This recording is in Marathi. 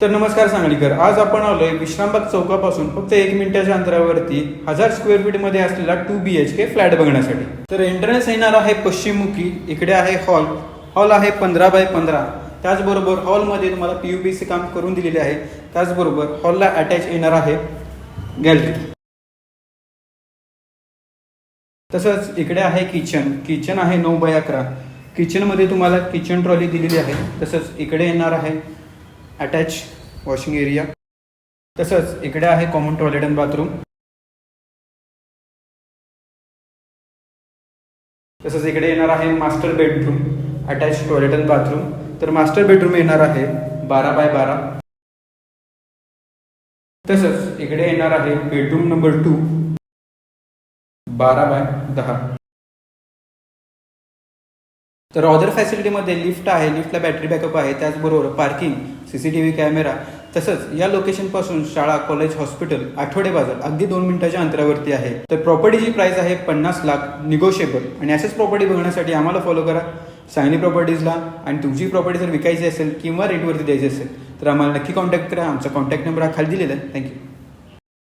तर नमस्कार सांगलीकर आज आपण आलोय विश्रामबाग चौकापासून फक्त एक मिनिटाच्या अंतरावरती हजार स्क्वेअर फीटमध्ये असलेला two B H K flat बघण्यासाठी. तर एंट्रन्स येणार आहे पश्चिममुखी इकडे आहे हॉल हॉल आहे पंधरा बाय पंधरा. त्याचबरोबर हॉलमध्ये तुम्हाला पी यू बी सी काम करून दिलेले आहे. त्याचबरोबर हॉलला अटॅच येणार आहे गॅलरी तसंच इकडे आहे किचन किचन आहे नऊ बाय अकरा. किचनमध्ये तुम्हाला किचन ट्रॉली दिलेली आहे. तसंच इकडे येणार आहे अटॅच वॉशिंग एरिया तसंच इकडे आहे कॉमन टॉयलेट अँड बाथरूम तसंच इकडे येणार आहे master bedroom attach toilet and bathroom तर मास्टर बेडरूम येणार आहे बारा बाय बारा. तसंच इकडे येणार आहे बेडरूम नंबर टू बारा बाय दहा. तर ऑदर फॅसिलिटीमध्ये लिफ्ट आहे लिफ्टला बॅटरी बॅकअप आहे त्याचबरोबर parking C C T V camera तसंच या लोकेशनपासून शाळा कॉलेज हॉस्पिटल आठवडे बाजार अगदी दोन मिनिटाच्या अंतरावरती आहे. तर प्रॉपर्टीची प्राइस आहे पन्नास लाख निगोशिएबल आणि असेच प्रॉपर्टी बघण्यासाठी आम्हाला फॉलो करा. सांगली प्रॉपर्टीजला आणि तुमची प्रॉपर्टी जर विकायची असेल किंवा रेटवरती द्यायची असेल तर आम्हाला नक्की कॉन्टॅक्ट करा. आमचा कॉन्टॅक्ट नंबर हा खाली दिलेला आहे. थँक्यू